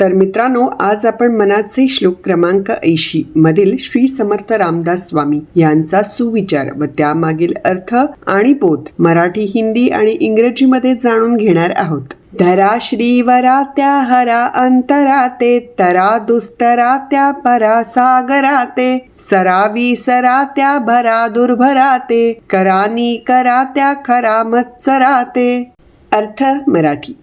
तर मित्रांनो आज आपण मनाचे श्लोक क्रमांक ऐंशी मधील श्री समर्थ रामदास स्वामी यांचा सुविचार व त्यामागील अर्थ आणि बोध मराठी हिंदी आणि इंग्रजीमध्ये जाणून घेणार आहोत. धरा श्रीवरा त्या हरा अंतरा ते तरा दुस्तरा त्या परा सागरा ते सरावी सरा त्या भरा दुर्भरा ते करानी करा त्या खरा मत्सरा ते. अर्थ मराठी.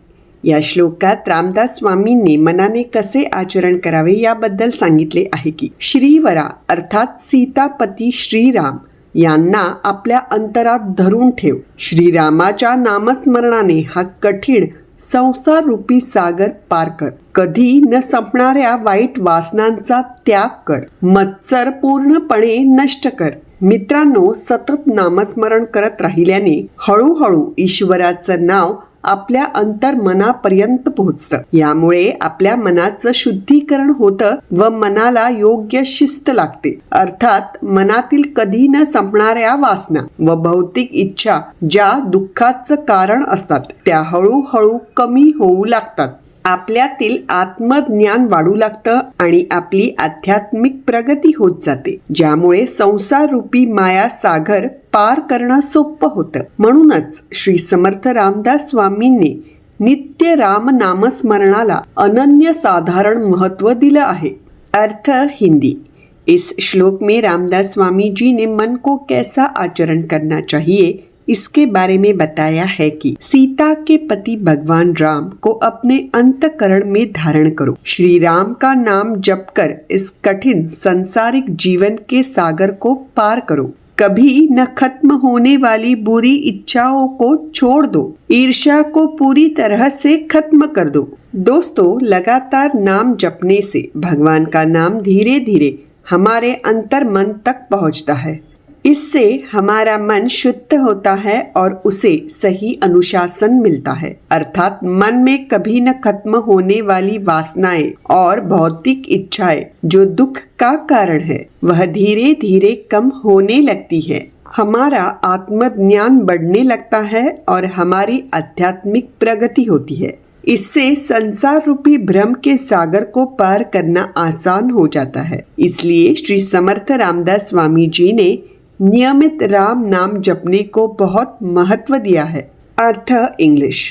या श्लोकात रामदास स्वामींनी मनाने कसे आचरण करावे याबद्दल सांगितले आहे की श्रीवरा अर्थात सीतापती श्रीराम यांना आपल्या अंतरात धरून ठेव. श्रीरामाच्या नामस्मरणाने हा कठीण संसार रूपी सागर पार कर. कधी न संपणाऱ्या वाईट वासनांचा त्याग कर. मत्सर पूर्णपणे नष्ट कर. मित्रांनो सतत नामस्मरण करत राहिल्याने हळूहळू ईश्वराचं नाव आपल्या अंतर्मनापर्यंत पोहोचतं. यामुळे आपल्या मनाचं शुद्धीकरण होतं व मनाला योग्य शिस्त लागते. अर्थात मनातील कधी न संपणाऱ्या वासना व भौतिक इच्छा ज्या दुःखाचं कारण असतात त्या हळूहळू कमी होऊ लागतात. आपल्यातील आत्मज्ञान वाढू लागतं आणि आपली आध्यात्मिक प्रगती होत जाते. ज्यामुळे संसार रूपी माया सागर पार करणं सोपं होतं. म्हणूनच श्री समर्थ रामदास स्वामींनी नित्य राम नामस्मरणाला अनन्य साधारण महत्त्व दिलं आहे. अर्थ हिंदी. इस श्लोक में रामदास स्वामी जी ने मन को कैसा आचरण करना चाहिए? इसके बारे में बताया है कि सीता के पति भगवान राम को अपने अंतकरण में धारण करो। श्री राम का नाम जप कर इस कठिन संसारिक जीवन के सागर को पार करो। कभी न खत्म होने वाली बुरी इच्छाओं को छोड़ दो। ईर्ष्या को पूरी तरह से खत्म कर दो। दोस्तों, लगातार नाम जपने से भगवान का नाम धीरे धीरे हमारे अंतर मन तक पहुँचता है। इससे हमारा मन शुद्ध होता है और उसे सही अनुशासन मिलता है। अर्थात मन में कभी न खत्म होने वाली वासनाएँ और भौतिक इच्छाएँ जो दुख का कारण है, वह धीरे धीरे कम होने लगती है। हमारा आत्मज्ञान बढ़ने लगता है और हमारी आध्यात्मिक प्रगति होती है। इससे संसार रूपी भ्रम के सागर को पार करना आसान हो जाता है। इसलिए श्री समर्थ रामदास स्वामी जी ने नियमित राम नाम जपने को बहुत महत्व दिया है अर्थ English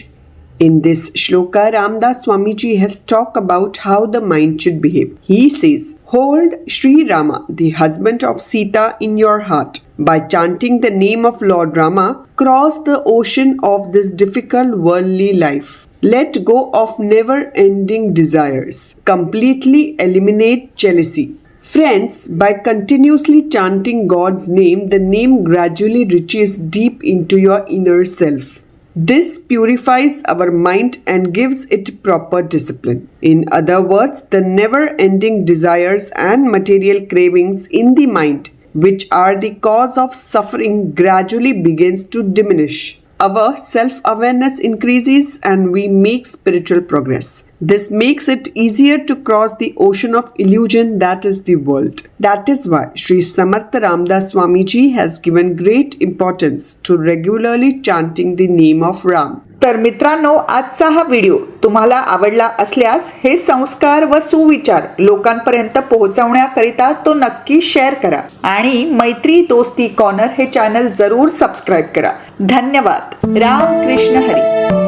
In this shloka, Ramdas Swamiji has talked about how the mind should behave. He says, Hold Sri Rama, the husband of Sita, in your heart. By chanting the name of Lord Rama, cross the ocean of this difficult worldly life. Let go of never ending desires. Completely eliminate jealousy. Friends, by continuously chanting God's name, the name gradually reaches deep into your inner self. This purifies our mind and gives it proper discipline. In other words, the never ending desires and material cravings in the mind, which are the cause of suffering, gradually begins to diminish. Our self awareness increases and we make spiritual progress. This makes it easier to cross the ocean of illusion that is the world. That is why Sri Samartha Ramdas Swamiji has given great importance to regularly chanting the name of Ram. तर मित्रांनो आजचा हा video तुम्हाला आवडला असल्यास हे संस्कार व सुविचार लोकांपर्यंत पोहोचवण्याकरिता तो नक्की शेअर करा आणि मैत्री दोस्ती कॉर्नर हे चॅनल जरूर सबस्क्राईब करा धन्यवाद राम कृष्ण हरी